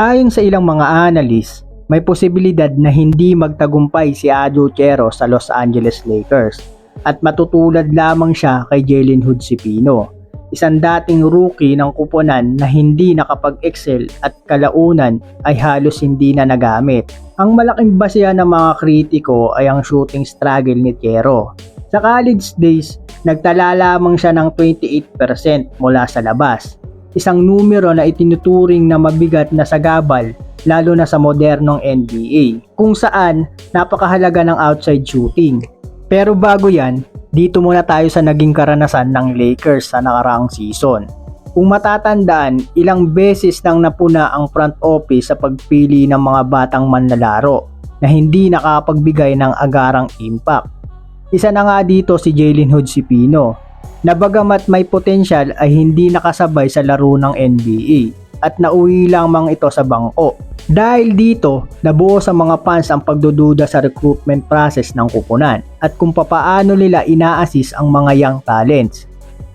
Ayon sa ilang mga analyst, may posibilidad na hindi magtagumpay si Ajo Chero sa Los Angeles Lakers at matutulad lamang siya kay Jalen Hood Sipino, isang dating rookie ng kuponan na hindi nakapag-excel at kalaunan ay halos hindi na nagamit. Ang malaking basehan ng mga kritiko ay ang shooting struggle ni Chero. Sa college days, nagtala lamang siya ng 28% mula sa labas. Isang numero na itinuturing na mabigat na sagabal lalo na sa modernong NBA kung saan napakahalaga ng outside shooting. Pero bago yan, dito muna tayo sa naging karanasan ng Lakers sa nakaraang season. Kung matatandaan, ilang beses nang napuna ang front office sa pagpili ng mga batang manlalaro na hindi nakapagbigay ng agarang impact. Isa na nga dito si Jalen Hood Sipino na bagamat may potensyal ay hindi nakasabay sa laro ng NBA at nauwi lamang ito sa bangko. Dahil dito, nabuo sa mga fans ang pagdududa sa recruitment process ng kupunan at kung papaano nila ina-assist ang mga young talents.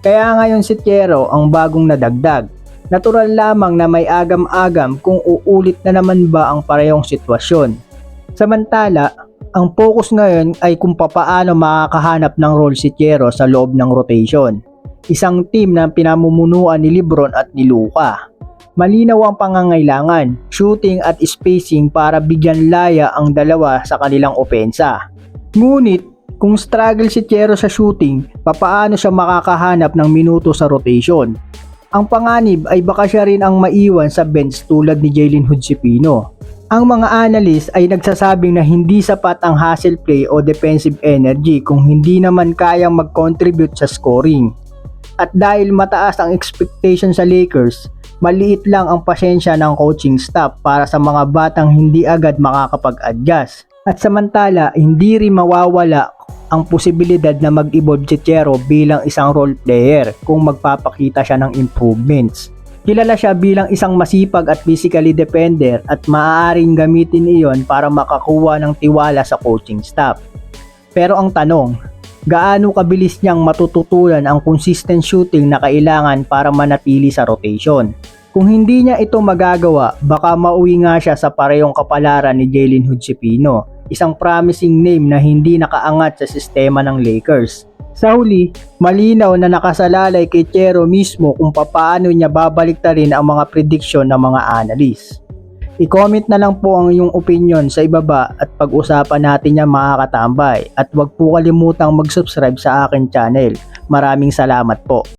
Kaya ngayon si Tiero ang bagong nadagdag. Natural lamang na may agam-agam kung uulit na naman ba ang parehong sitwasyon. Samantala, ang focus ngayon ay kung papaano makakahanap ng role si Tiero sa loob ng rotation. Isang team na pinamumunuan ni Lebron at ni Luka. Malinaw ang pangangailangan, shooting at spacing para bigyan laya ang dalawa sa kanilang opensa. Ngunit, kung struggle si Chero sa shooting, papaano siya makakahanap ng minuto sa rotation? Ang panganib ay baka siya rin ang maiwan sa bench tulad ni Jalen Hood Sipino. Ang mga analyst ay nagsasabing na hindi sapat ang hustle play o defensive energy kung hindi naman kayang mag-contribute sa scoring. At dahil mataas ang expectation sa Lakers, maliit lang ang pasensya ng coaching staff para sa mga batang hindi agad makakapag-adjust. At samantala, hindi rin mawawala ang posibilidad na mag-evolve si Chero bilang isang role player kung magpapakita siya ng improvements. Kilala siya bilang isang masipag at physically defender at maaaring gamitin iyon para makakuha ng tiwala sa coaching staff. Pero ang tanong, gaano kabilis niyang matututulan ang consistent shooting na kailangan para manatili sa rotation? Kung hindi niya ito magagawa, baka mauwi nga siya sa parehong kapalaran ni Jalen Hood Sipino, isang promising name na hindi nakaangat sa sistema ng Lakers. Sa huli, malinaw na nakasalalay kay Chero mismo kung papaano niya babaliktarin ang mga prediction ng mga analyst. I-comment na lang po ang iyong opinion sa ibaba at pag-usapan natin yan mga katambay at huwag po kalimutang mag-subscribe sa akin channel. Maraming salamat po.